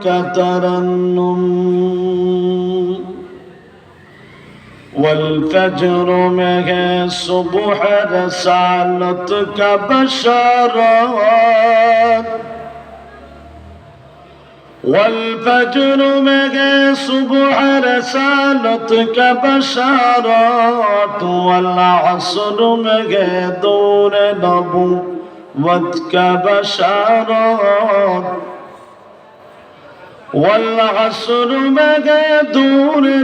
كترنم والفجر مه صبح رسالتك بشارات والفجر مه صبح رسالتك بشارات والعصر مه دور نبوتك بشارات والعصر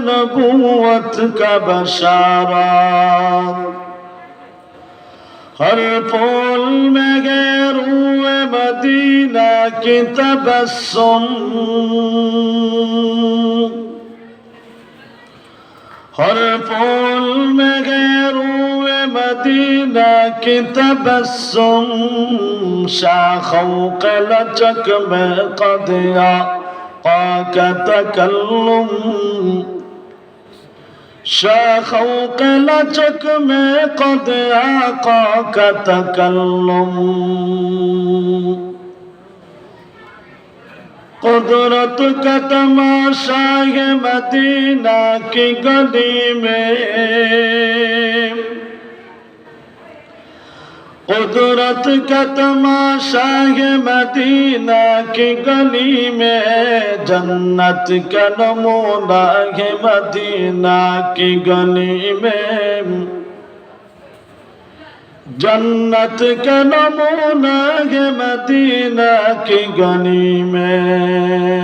نبوتك پھول میں غیرو مدینہ کی تبسم ہر پھول میں غیرو مدینہ کی تبسم شاخوں کے لچک میں قدیا ألقاك تكلم شاخوك لجك میں قد آقاك تکلم قدرت کا تماشا ہے مدینہ کی گلی میں कुदरत का तमाशा है मदीना की गली में। जन्नत का नमूना है मदीना की गली में। जन्नत का नमूना है मदीना की गली में।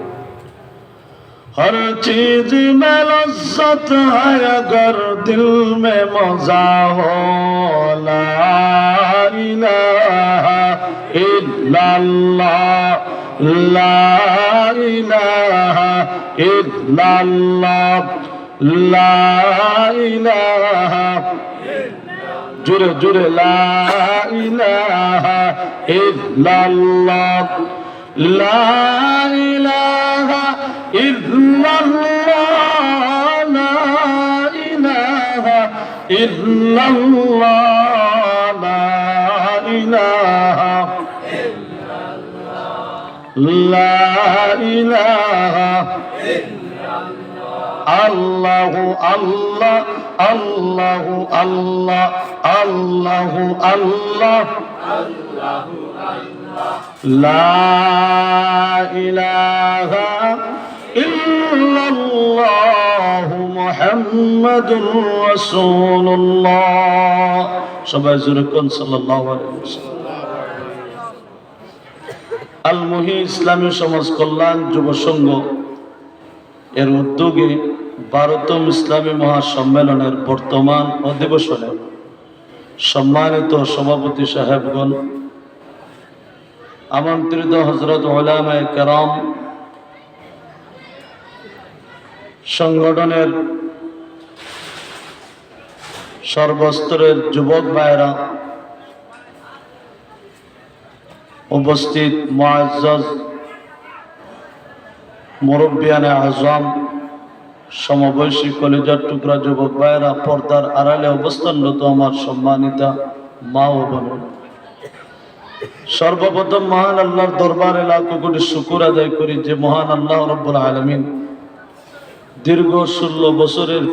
ہر چیز میں لذت ہے اگر دل میں مزہ ہو لا الہ الا اللہ لا الہ الا اللہ لا الہ جرے جرے لا الہ الا اللہ لا الہ إلا الله لا إله لا إله الله الله الله الله الله الله لا إله إلا الله محمد رسول الله সবাই জোরে কোন সাল্লাল্লাহু আলাইহি ওয়াসাল্লাম আলমহি ইসলামী সমাজ কল্যাণ যুব সংঘ এর উদ্যোগে ভারতম ইসলামী মহাসম্মেলনের বর্তমান অধিবেশনে সম্মানিত সভাপতি সাহেবগণ আমন্ত্রিত হজরত ওলামায় কেরাম সংগঠনের সর্বস্তরের যুবক ভাইরা উপস্থিত মুআজ্জাজ, মুরব্বিয়ানে আজম, সমবয়সী কলেজার টুকরা যুবক ভাইরা পর্দার আড়ালে অবস্থানরত আমার সম্মানিতা মা ও বোন। সর্বপ্রথম মহান আল্লাহর দরবারে লাখো কোটি শুকুর আদায় করি যে মহান আল্লাহ রব্বুল আলমিন দীর্ঘ ষোলো বছরের